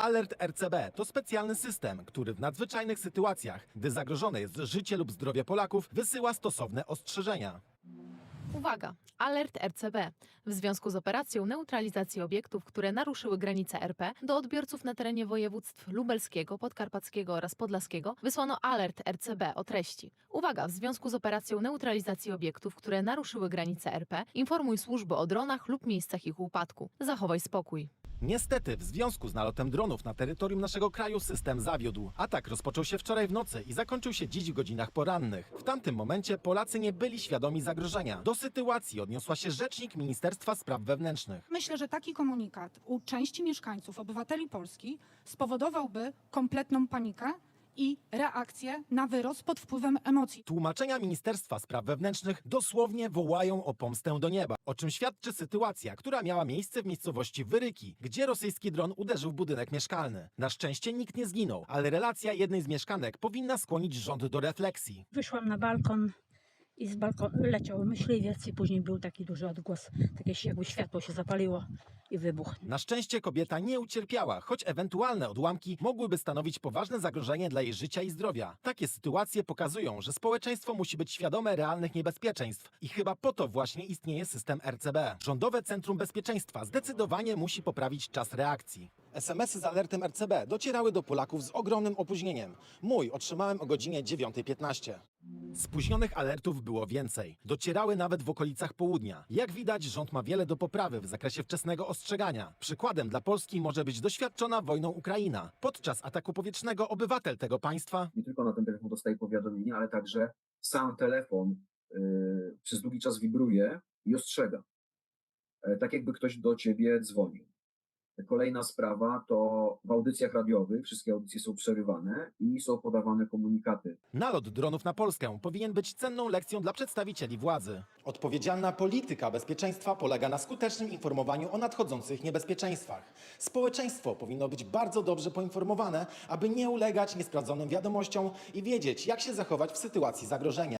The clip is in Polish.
Alert RCB to specjalny system, który w nadzwyczajnych sytuacjach, gdy zagrożone jest życie lub zdrowie Polaków, wysyła stosowne ostrzeżenia. Uwaga! Alert RCB. W związku z operacją neutralizacji obiektów, które naruszyły granice RP, do odbiorców na terenie województw lubelskiego, podkarpackiego oraz podlaskiego wysłano alert RCB o treści. Uwaga! W związku z operacją neutralizacji obiektów, które naruszyły granice RP, informuj służby o dronach lub miejscach ich upadku. Zachowaj spokój. Niestety, w związku z nalotem dronów na terytorium naszego kraju system zawiódł. Atak rozpoczął się wczoraj w nocy i zakończył się dziś w godzinach porannych. W tamtym momencie Polacy nie byli świadomi zagrożenia. Do sytuacji odniosła się rzecznik Ministerstwa Spraw Wewnętrznych. Myślę, że taki komunikat u części mieszkańców, obywateli Polski spowodowałby kompletną panikę i reakcję na wyrost pod wpływem emocji. Tłumaczenia Ministerstwa Spraw Wewnętrznych dosłownie wołają o pomstę do nieba, o czym świadczy sytuacja, która miała miejsce w miejscowości Wyryki, gdzie rosyjski dron uderzył w budynek mieszkalny. Na szczęście nikt nie zginął, ale relacja jednej z mieszkanek powinna skłonić rząd do refleksji. Wyszłam na balkon i z balkonu leciał myśliwiec i później był taki duży odgłos, takie się- jakby światło się zapaliło i wybuch. Na szczęście kobieta nie ucierpiała, choć ewentualne odłamki mogłyby stanowić poważne zagrożenie dla jej życia i zdrowia. Takie sytuacje pokazują, że społeczeństwo musi być świadome realnych niebezpieczeństw i chyba po to właśnie istnieje system RCB. Rządowe Centrum Bezpieczeństwa zdecydowanie musi poprawić czas reakcji. SMS-y z alertem RCB docierały do Polaków z ogromnym opóźnieniem. Mój otrzymałem o godzinie 9.15. Spóźnionych alertów było więcej. Docierały nawet w okolicach południa. Jak widać, rząd ma wiele do poprawy w zakresie wczesnego ostrzegania. Przykładem dla Polski może być doświadczona wojną Ukraina. Podczas ataku powietrznego obywatel tego państwa nie tylko na ten telefon dostaje powiadomienie, ale także sam telefon y, przez długi czas wibruje i ostrzega. E, tak jakby ktoś do ciebie dzwonił. Kolejna sprawa to w audycjach radiowych, wszystkie audycje są przerywane i są podawane komunikaty. Nalot dronów na Polskę powinien być cenną lekcją dla przedstawicieli władzy. Odpowiedzialna polityka bezpieczeństwa polega na skutecznym informowaniu o nadchodzących niebezpieczeństwach. Społeczeństwo powinno być bardzo dobrze poinformowane, aby nie ulegać niesprawdzonym wiadomościom i wiedzieć, jak się zachować w sytuacji zagrożenia.